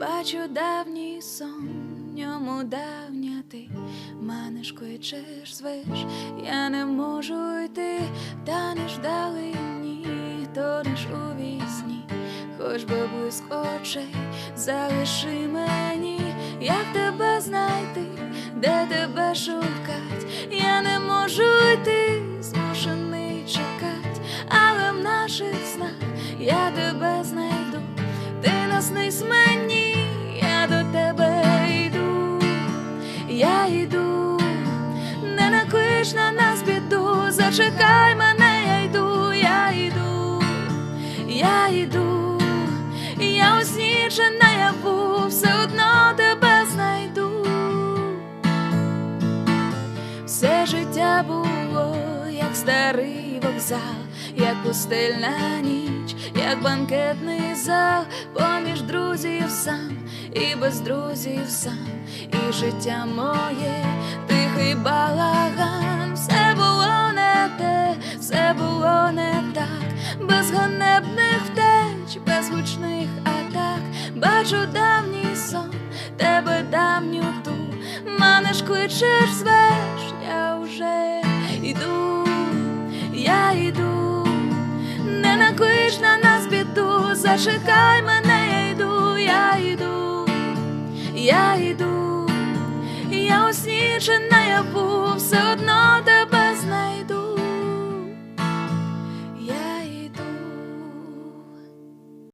Бачу давній сон, ньому давня ти. Манеш кличеш, звеш, я не можу йти, та не ждали ні, тонеш у вісні, хоч би близько очей, залиши мені, як тебе знайти, де тебе шукать, я не можу йти, змушений чекать, але в наших снах я тебе знайду, ти наснись мені, я наклич на нас біду, зачекай мене, я йду, я йду, я йду, я у сні чи все одно тебе знайду. Все життя було, як старий вокзал, як пустельна ніч, як банкетний зал, поміж друзів сам і без друзів сам, і життя моє, без ганебних втеч, без гучних атак, бачу давній сон, тебе давню ту, манеш кличеш, звеш, я вже. Йду, я йду, не наклич на нас біду, зачекай мене, я йду, я йду, я йду, я у сні чи наяву, все одно